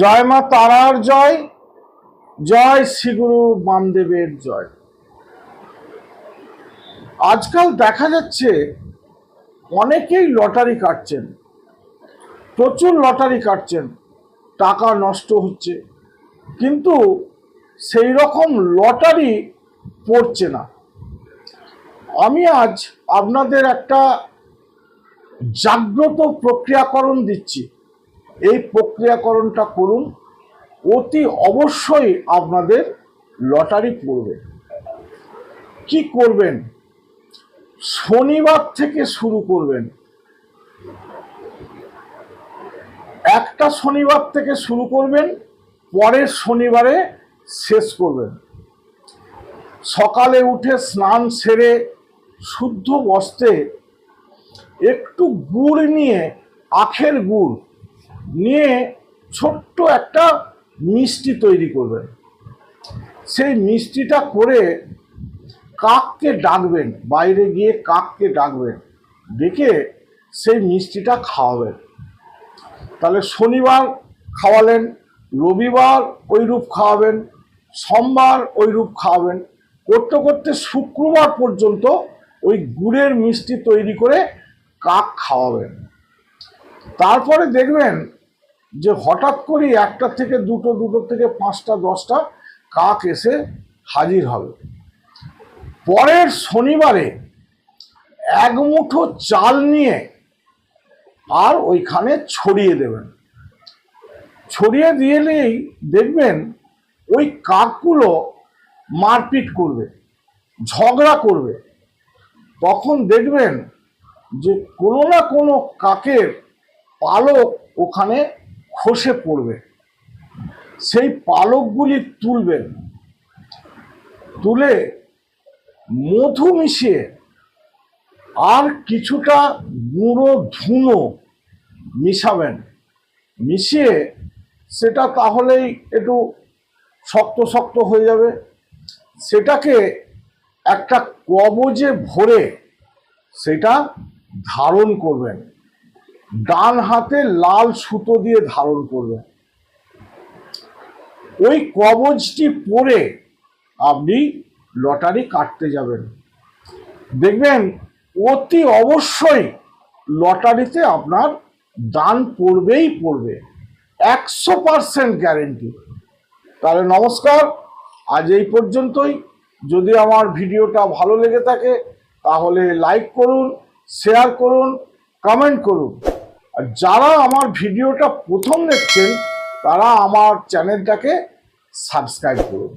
জয় মা তারার জয় জয় শ্রীগুরু বামদেবের জয়। আজকাল দেখা যাচ্ছে অনেকেই লটারি কাটছেন, প্রচুর লটারি কাটছেন, টাকা নষ্ট হচ্ছে, কিন্তু সেই রকম লটারি পড়ছে না। আমি আজ আপনাদের একটা জাগ্রত প্রক্রিয়াকরণ দিচ্ছি। এই প্রক্রিয়াকরণটা করুন, অতি অবশ্যই আপনাদের লটারি পড়বে। কি করবেন? শনিবার থেকে শুরু করবেন। একটা শনিবার থেকে শুরু করবেন, পরের শনিবারে শেষ করবেন। সকালে উঠে স্নান সেরে শুদ্ধ বস্ত্রে একটু গুড় নিয়ে আখের গুড় নিয়ে ছোট্ট একটা মিষ্টি তৈরি করবেন সেই মিষ্টিটা করে কাককে ডাকবেন, বাইরে গিয়ে কাককে ডাকবেন, ডেকে সেই মিষ্টিটা খাওয়াবেন। তাহলে শনিবার খাওয়ালেন, রবিবার ওই রূপ খাওয়াবেন, সোমবার ওই রূপ খাওয়াবেন। করতে করতে শুক্রবার পর্যন্ত ওই গুড়ের মিষ্টি তৈরি করে কাক খাওয়াবেন। তারপরে দেখবেন যে হঠাৎ করে একটা থেকে দুটো দুটো থেকে পাঁচটা, দশটা কাক এসে হাজির হবে। পরের শনিবারে এক মুঠো চাল নিয়ে আর ওইখানে ছড়িয়ে দেবেন। ছড়িয়ে দিয়েলেই দেখবেন ওই কাকগুলো মারপিট করবে, ঝগড়া করবে। তখন দেখবেন যে কোনো না কোনো কাকের পালক ওখানে খসে পড়বে। সেই পালকগুলি তুলবেন। তুলে মধু মিশিয়ে আর কিছুটা গুঁড়ো ধুনো মিশাবেন। মিশিয়ে সেটা তাহলেই একটু শক্ত শক্ত হয়ে যাবে। সেটাকে একটা কবজে ভরে সেটা ধারণ করবেন। ডান হাতে লাল সুতো দিয়ে ধারণ করবেন ওই কবজটি পরে আপনি লটারি কাটতে যাবেন। দেখবেন, অতি অবশ্যই লটারিতে আপনার দান পড়বেই পড়বে। একশো পারসেন্ট গ্যারেন্টি তাহলে নমস্কার, আজ এই পর্যন্তই। যদি আমার ভিডিওটা ভালো লেগে থাকে, তাহলে লাইক করুন শেয়ার করুন কমেন্ট করুন। আর যারা আমার ভিডিওটা প্রথম দেখছেন তারা আমার চ্যানেলটাকে সাবস্ক্রাইব করুন।